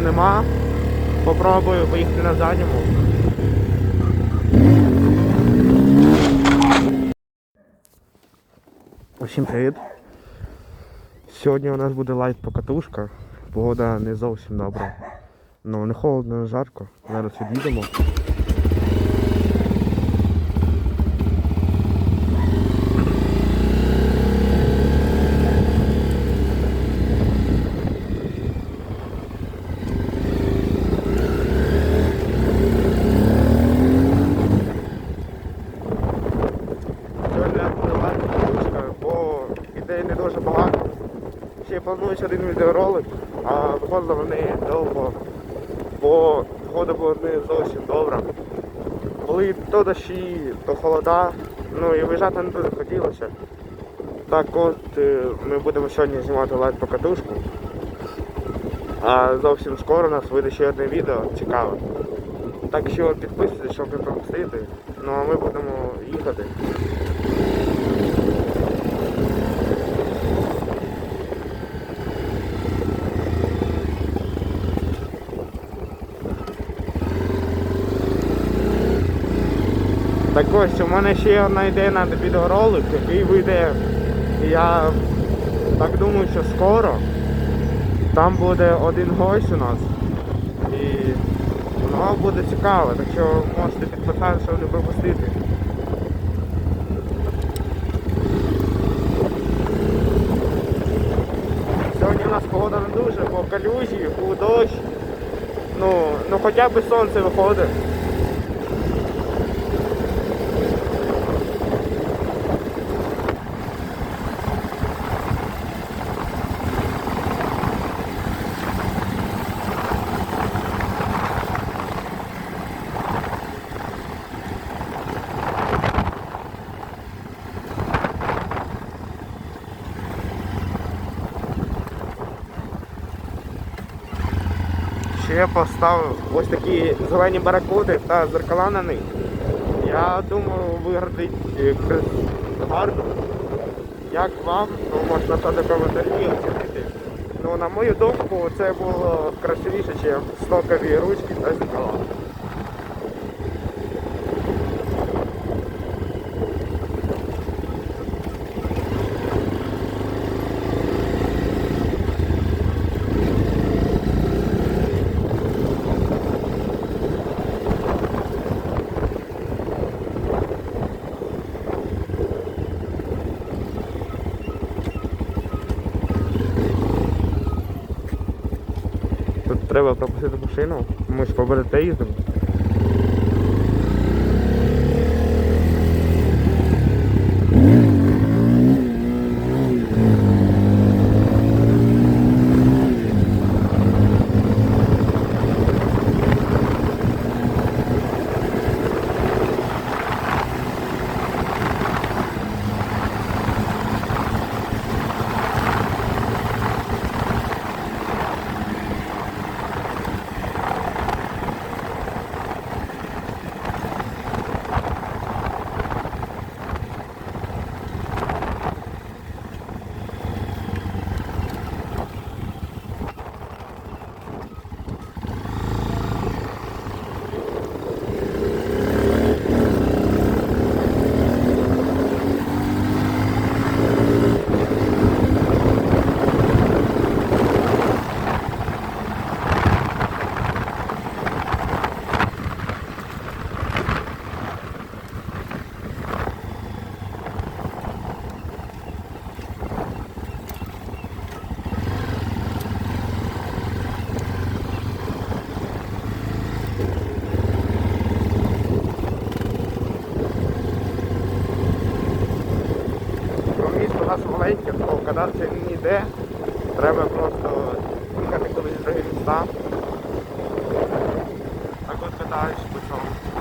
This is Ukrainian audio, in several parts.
Нема. Попробую поїхати на задньому. Усім привіт. Сьогодні у нас буде лайт покатушка. Погода не зовсім добра. Ну не холодно, не жарко. Зараз від'їдемо. Сьогодні буде лайт покатушка, бо ідей не дуже багато. Планується один відеоролик, а виходили вони довго, бо погода була не зовсім добра. Були то дощі, то холода, ну і виїжджати не дуже хотілося. Так от е, ми будемо сьогодні знімати лайт покатушку. А зовсім скоро у нас вийде ще одне відео цікаве. Так що підписуйтесь, щоб не пропустити. Ну а ми будемо їхати. Так ось, у мене ще одна ідея на відеоролик, який вийде, я так думаю, що скоро. Там буде один гость у нас. І воно буде цікаво, так що можете підписати, щоб не пропустити. Сьогодні у нас погода не дуже, по калюжі, у дощ. Ну, ну хоча б сонце виходить. Ще поставив ось такі зелені баракуди та зеркала на них. Я думаю, виградить Крис гарно. Як вам, то можна написати в коментарі і оцінити. Ну, на мою думку, це було красивіше, ніж стокові ручки та зеркала. Тут треба пропустити машину, ми ж по БРТ їздимо. Ну, місто у нас маленьке, то кататися ніде. Треба просто їхати кудись в другі міста. Так от катаюсь по цьому.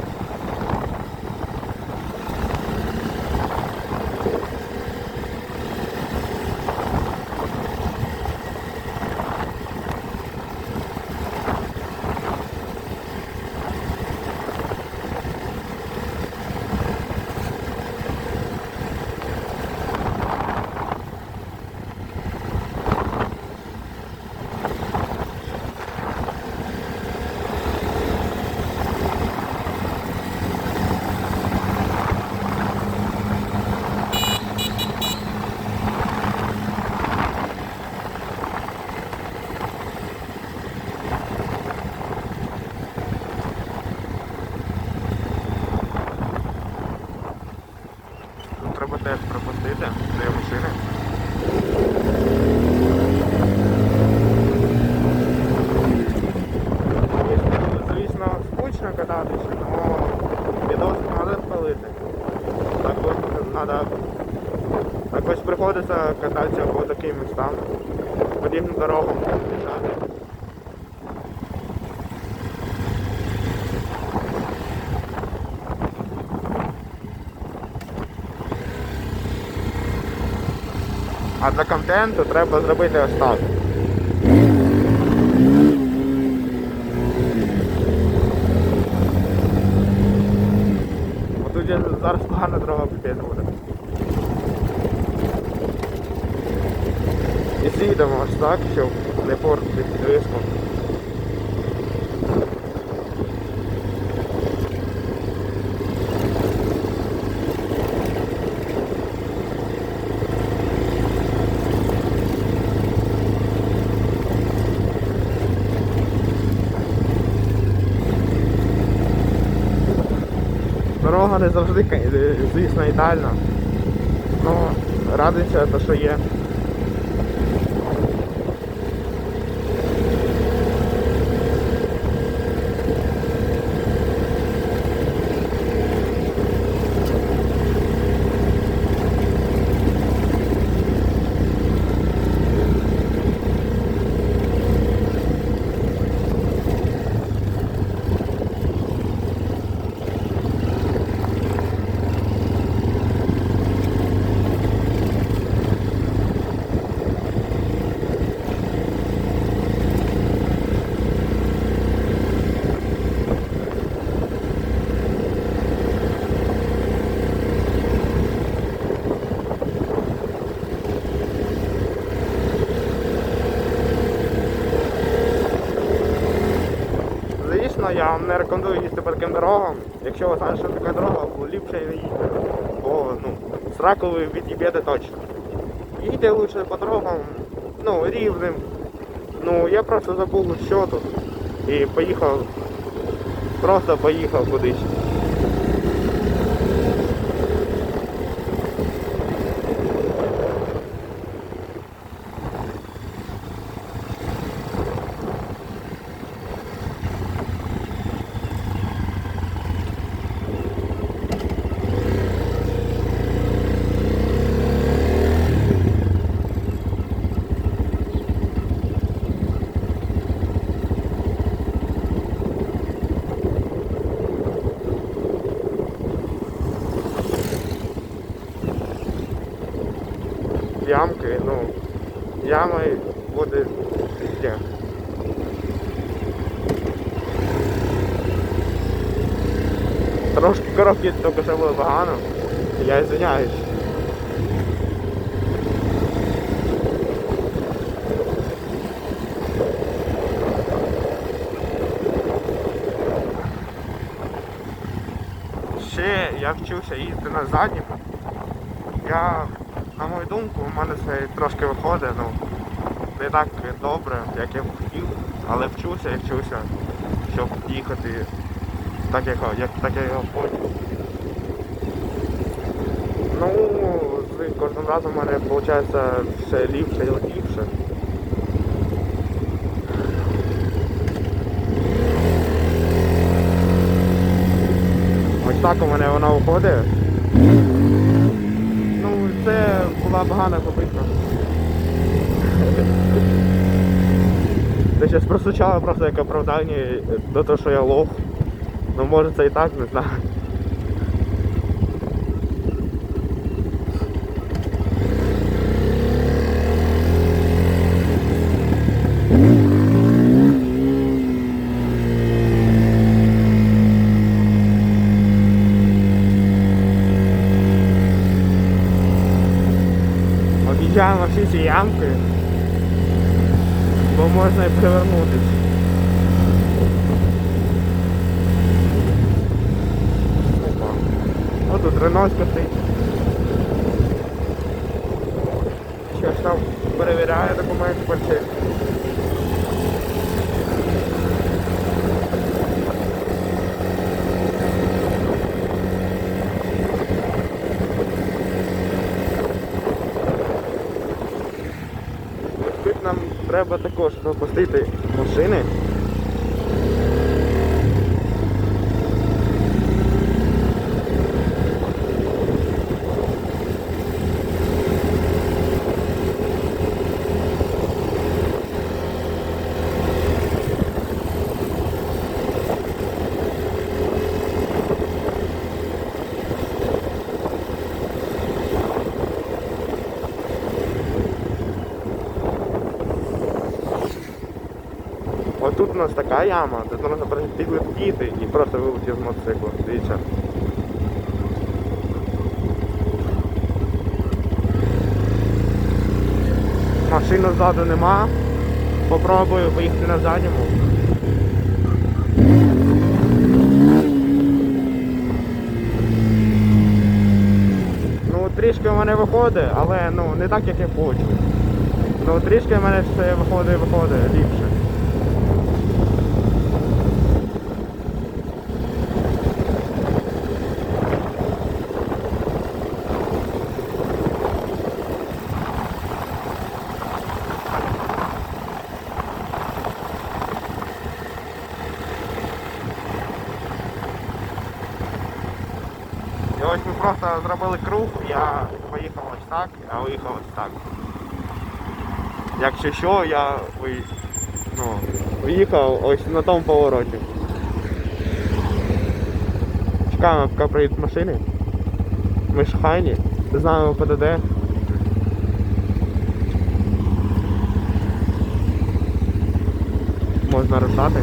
Як пропустити дві машини. Звісно, скучно кататися, але відос треба спалити. Також треба також приходиться кататися по таким містам, подібним дорогам біжати. А для контенту треба зробити ось так. Отут я зараз погана дорога піпець буде. І з'їдемо ось так, щоб не портити підвіску. Дорога не завжди, звісно, ідеальна. Ну, радується те, що є. Звісно, я вам не рекомендую їсти по таким дорогам. Якщо ви знаєте, що така дорога, то ліпше не їдьте. Бо ну, сраку ви точно. Їдьте лучше по дорогам, ну, рівним. Ну, я просто забув, що тут. І поїхав, просто поїхав кудись. Ямки, ну, ями буде везде. Трошки коробки тільки що було погано. Я извиняюсь. Ще я вчився їздити на задніх. Я, думку, у мене це трошки виходить, ну, не так добре, як я б хотів, але вчуся і вчуся, щоб їхати так, як, як, так, як я хочу. Ну, з кожним разом у мене виходить все ліпше і ліпше. Ось так у мене воно виходить. Була погана попитка. Це щось прозвучало просто як оправдання до того, що я лох. Ну може це і так, не знаю. Об'їжджаємо ямкою, бо можна і привернутися. Опа. О, тут Рено стоїть. Що ж там перевіряє документи перші. Треба також запустити машини. У нас така яма, тут можна підлетіти і просто вилетіти з мотоциклу. Дивіться. Машини ззаду нема. Попробую поїхати на задньому. Ну, трішки в мене виходить, але ну не так, як я хочу. Ну трішки в мене все виходить, виходить ліпше. І ось ми просто зробили круг, я поїхав ось так, а виїхав ось так. Якщо що, я ви- ну, виїхав ось на тому повороті. Чекаємо, поки приїдуть машини. Ми ж хайні, знаємо ПДД. Можна рушати.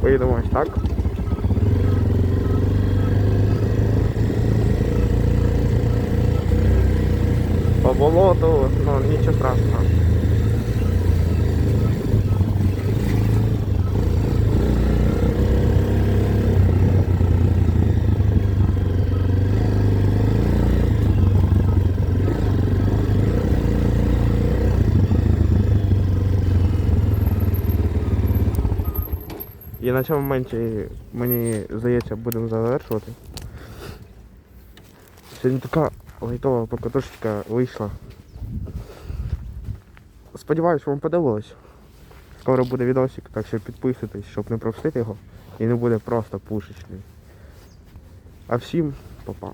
Поїдемо ось так. По болоту, ну нічого страшного. І на цьому моменті, мені здається, будемо завершувати. Сьогодні така лайтова покатушечка вийшла. Сподіваюсь, вам подобалось. Скоро буде відосик, так що підписуйтесь, щоб не пропустити його. І не буде просто пушечний. А всім па-па.